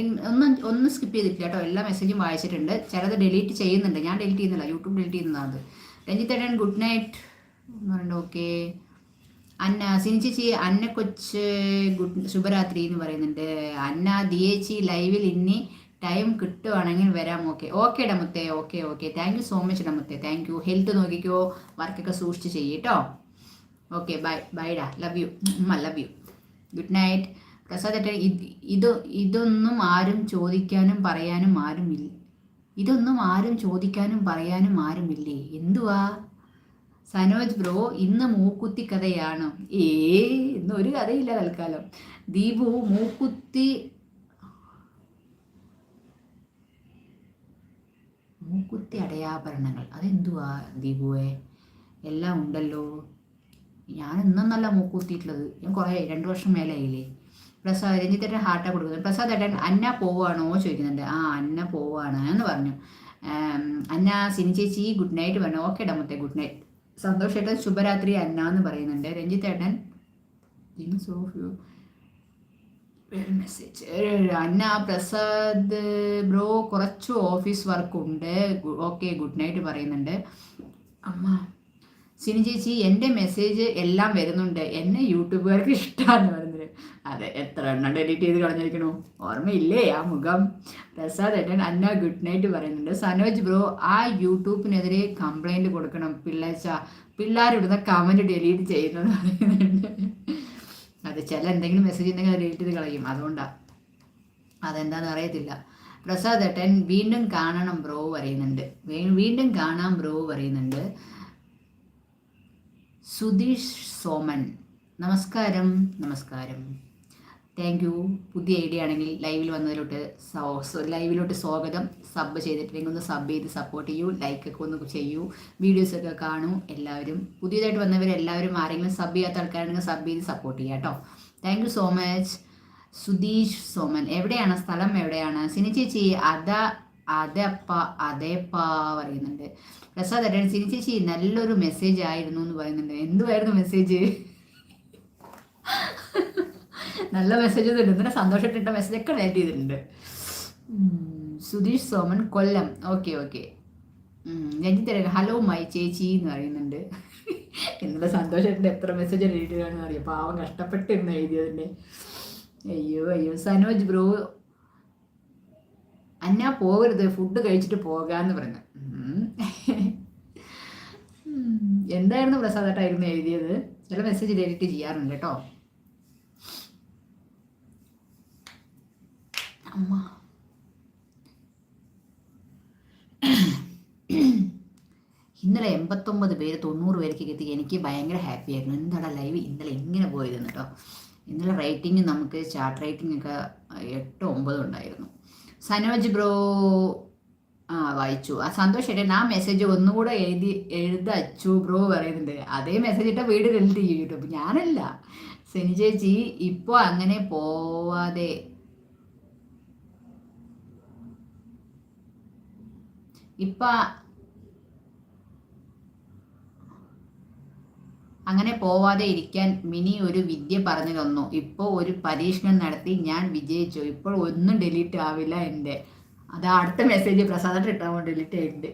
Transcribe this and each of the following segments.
ഒന്നും ഒന്നും സ്കിപ്പ് ചെയ്തിട്ടില്ല കേട്ടോ. എല്ലാ മെസ്സേജും വായിച്ചിട്ടുണ്ട്. ചിലത് ഡിലീറ്റ് ചെയ്യുന്നുണ്ട്. ഞാൻ ഡിലീറ്റ് ചെയ്യുന്നില്ല. യൂട്യൂബ് ഡിലീറ്റ് ചെയ്യുന്നതാണ്. രഞ്ജിത്തേട്ടൻ ഗുഡ് നൈറ്റ് എന്ന് പറയുന്നത് ഓക്കെ അന്ന സിനി ചേച്ചി അന്ന കൊച്ച് ഗുഡ് ശുഭരാത്രി എന്ന് പറയുന്നുണ്ട്. അന്ന ദിയേച്ചി ലൈവിൽ ഇനി ടൈം കിട്ടുവാണെങ്കിൽ വരാം. Okay okay ഡമുത്തെ okay okay thank you so much ഡമുത്തെ thank you health നോക്കിക്കോ. വർക്കൊക്കെ സൂക്ഷിച്ച് ചെയ്യട്ടോ ഓക്കെ ബൈ ബൈ ഡാ love you love you good night Prasad ഏട്ടൻ ഇത് ഇത് ഇതൊന്നും ആരും ചോദിക്കാനും പറയാനും ആരുമില്ല ഇതൊന്നും ആരും ചോദിക്കാനും പറയാനും ആരുമില്ലേ എന്തുവാ? സനോജ് ബ്രോ ഇന്ന് മൂക്കുത്തി കഥയാണ്? ഏ ഇന്ന് ഒരു കഥയില്ല തൽക്കാലം. ദീപു മൂക്കുത്തി മൂക്കുത്തി അടയാഭരണങ്ങൾ. അതെന്തുവാ ദീപുവേ? എല്ലാം ഉണ്ടല്ലോ. ഞാൻ ഇന്നൊന്നല്ല മൂക്കുത്തിയിട്ടുള്ളത്. ഞാൻ കുറേ രണ്ട് വർഷം മേലായില്ലേ? പ്രസാദ് രഞ്ജിത്തേട്ടൻ ഹാർട്ടാ കൊടുക്കുന്നത്. പ്രസാദ് ഏട്ടൻ അന്ന പോവാണോ ചോദിക്കുന്നുണ്ട്. ആ അന്ന പോവാണ് എന്ന് പറഞ്ഞു. അന്ന സിനി ചേച്ചി ഗുഡ് നൈറ്റ് പറഞ്ഞു. ഓക്കെ ഡമത്തെ ഗുഡ് നൈറ്റ് സന്തോഷ് ഏട്ടൻ ശുഭരാത്രി അന്ന എന്ന് പറയുന്നുണ്ട്. രഞ്ജിത്തേട്ടൻ മെസ്സേജ് അന്ന പ്രസാദ് ബ്രോ കുറച്ച് ഓഫീസ് വർക്ക് ഉണ്ട്. ഓക്കെ ഗുഡ് നൈറ്റ് പറയുന്നുണ്ട്. അമ്മ സിനി ചേച്ചി എന്റെ മെസ്സേജ് എല്ലാം വരുന്നുണ്ട്. എന്നെ യൂട്യൂബുകാർക്ക് ഇഷ്ടമാണ് പറയുന്നത്. അതെ എത്ര എണ്ണം ഡെലീറ്റ് ചെയ്ത് കളഞ്ഞിരിക്കണു. ഓർമ്മയില്ലേ ആ മുഖം? പ്രസാദ് ഏട്ടൻ അന്ന ഗുഡ് നൈറ്റ് പറയുന്നുണ്ട്. സനോജ് ബ്രോ ആ യൂട്യൂബിനെതിരെ കംപ്ലൈന്റ് കൊടുക്കണം. പിള്ളേച്ച പിള്ളേരിടുന്ന കമന്റ് ഡെലീറ്റ് ചെയ്യുന്നത് പറയുന്നുണ്ട്. അത് ചില എന്തെങ്കിലും മെസ്സേജ് ഉണ്ടെങ്കിൽ ഡെലീറ്റ് ഡിലീറ്റ് ചെയ്ത് കളയും. അതുകൊണ്ടാണ് അതെന്താണെന്ന് അറിയത്തില്ല. പ്രസാദ് ഏട്ടൻ വീണ്ടും കാണണം ബ്രോ പറയുന്നുണ്ട്. വീണ്ടും കാണാം ബ്രോ പറയുന്നുണ്ട്. സുധീഷ് സോമൻ. നമസ്കാരം നമസ്കാരം. താങ്ക് യു പുതിയ ഐഡിയ ആണെങ്കിൽ ലൈവിൽ വന്നതിലോട്ട് ലൈവിലോട്ട് സ്വാഗതം. സബ് ചെയ്തിട്ടുണ്ടെങ്കിൽ ഒന്ന് സബ് ചെയ്ത് സപ്പോർട്ട് ചെയ്യൂ. ലൈക്കൊക്കെ ഒന്ന് ചെയ്യൂ. വീഡിയോസൊക്കെ കാണൂ. എല്ലാവരും പുതിയതായിട്ട് വന്നവരെല്ലാവരും ആരെങ്കിലും സബ് ചെയ്യാത്ത ആൾക്കാരാണെങ്കിൽ സബ് ചെയ്ത് സപ്പോർട്ട് ചെയ്യാം കേട്ടോ thank you so much Sudheesh Soman എവിടെയാണ്? സ്ഥലം എവിടെയാണ്? സിനി ചേച്ചി അത അതപ്പ അതേപ്പ പറയുന്നുണ്ട്. പ്രസാദ് ഏട്ടൻ സിനി ചേച്ചി നല്ലൊരു മെസ്സേജ് ആയിരുന്നു എന്ന് പറയുന്നുണ്ട്. എന്തുമായിരുന്നു മെസ്സേജ് നല്ല മെസ്സേജ് ഒന്നും ഇല്ല. സന്തോഷമായിട്ടിട്ട മെസ്സേജ് ഒക്കെ ഡയറ്റ് ചെയ്തിട്ടുണ്ട്. Sudheesh Soman Kollam. Okay okay Ranjith hello my ചേച്ചി എന്ന് പറയുന്നുണ്ട്. എന്നുള്ള സന്തോഷമായിട്ട് എത്ര മെസ്സേജ് ചെയ്താണെന്ന് അറിയാം. പാവം കഷ്ടപ്പെട്ടിരുന്നു എഴുതിയതിന്റെ അയ്യോ അയ്യോ. സനോജ് ബ്രോ അന്നാ പോകരുത്. ഫുഡ് കഴിച്ചിട്ട് പോകാന്ന് പറഞ്ഞു. എന്തായിരുന്നു പ്രസാദായിട്ടായിരുന്നു എഴുതിയത്? ചില മെസ്സേജ് ഡെലിറ്റ് ചെയ്യാറുണ്ട് കേട്ടോ അമ്മ ഇന്നലെ എൺപത്തൊമ്പത് പേര് തൊണ്ണൂറ് പേർക്ക് എത്തി എനിക്ക് ഭയങ്കര ഹാപ്പി ആയിരുന്നു. എന്താണ് ലൈവ് ഇന്നലെ ഇങ്ങനെ പോയതെന്ന് കേട്ടോ ഇന്നലെ റേറ്റിംഗ് നമുക്ക് ചാർട്ട് റേറ്റിംഗ് ഒക്കെ എട്ടോ ഒമ്പതോ ഉണ്ടായിരുന്നു. സനോജ് ബ്രോ ആ വായിച്ചു. ആ സന്തോഷ് ഏട്ടൻ ആ മെസ്സേജ് ഒന്നുകൂടെ എഴുതി എഴുതച്ചു ബ്രോ പറയുന്നുണ്ട്. അതേ മെസ്സേജ് ഇട്ട വീട് എഴുതി ചെയ്യും ഞാനല്ല. സെനി ചേച്ചി ഇപ്പോൾ അങ്ങനെ പോവാതെ. ഇപ്പൊ അങ്ങനെ പോവാതെ ഇരിക്കാൻ മിനി ഒരു വിദ്യ പറഞ്ഞു തന്നു. ഇപ്പോൾ ഒരു പരീക്ഷണം നടത്തി ഞാൻ വിജയിച്ചു. ഇപ്പോൾ ഒന്നും ഡിലീറ്റ് ആവില്ല എന്റെ. അത് അടുത്ത മെസ്സേജ് പ്രസാദം ഇട്ടാൽ ഡിലീറ്റ് ആയിട്ടുണ്ട്.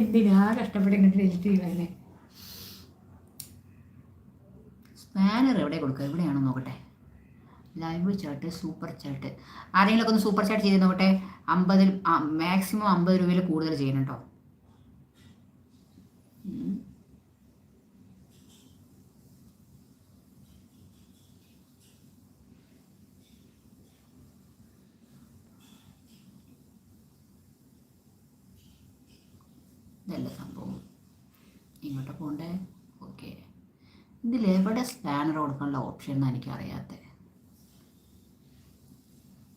എന്തിനാ കഷ്ടപ്പെട്ട് ഇങ്ങനെ ഡിലീറ്റ് ചെയ്യാനേ സ്പാനർ എവിടെ കൊടുക്കുക? എവിടെയാണോ നോക്കട്ടെ. ലൈവ് ചാട്ട് സൂപ്പർ ചാട്ട് ആരെങ്കിലുമൊക്കെ ഒന്ന് സൂപ്പർ ചാട്ട് ചെയ്ത് നോക്കട്ടെ. അമ്പതിൽ മാക്സിമം അമ്പത് രൂപയിൽ കൂടുതൽ ചെയ്യണം കേട്ടോ. ഇങ്ങോട്ട് പോകണ്ടേ ഓക്കെ. ഇതിലെവിടെ സ്പാനർ കൊടുക്കാനുള്ള ഓപ്ഷൻ എന്നാണ് എനിക്കറിയാത്തത്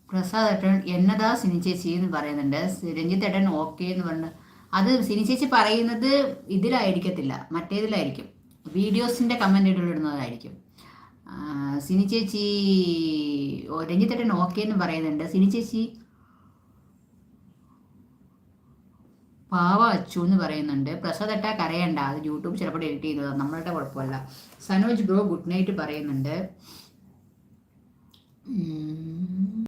പ്രസാദ് ഏട്ടൻ എന്നതാ സിനി ചേച്ചി എന്ന് പറയുന്നുണ്ട്. രഞ്ജിത്ത് ഏട്ടൻ ഓക്കെ എന്ന് പറഞ്ഞു. അത് സിനി ചേച്ചി പറയുന്നത് ഇതിലായിരിക്കത്തില്ല. മറ്റേതിലായിരിക്കും. വീഡിയോസിന്റെ കമന്റ് ഇടുന്നതായിരിക്കും. സിനി ചേച്ചി രഞ്ജിത്ത് ഏട്ടൻ ഓക്കെ എന്ന് പറയുന്നുണ്ട്. സിനി ചേച്ചി പാവ അച്ചു എന്ന് പറയുന്നുണ്ട്. പ്രസാദ് അറ്റാക്ക് കരയണ്ട. അത് യൂട്യൂബ് ചിലപ്പോൾ എഡിറ്റ് ചെയ്തത് നമ്മളുടെ കുഴപ്പമല്ല. സനോജ് ബ്രോ ഗുഡ് നൈറ്റ് പറയുന്നുണ്ട്.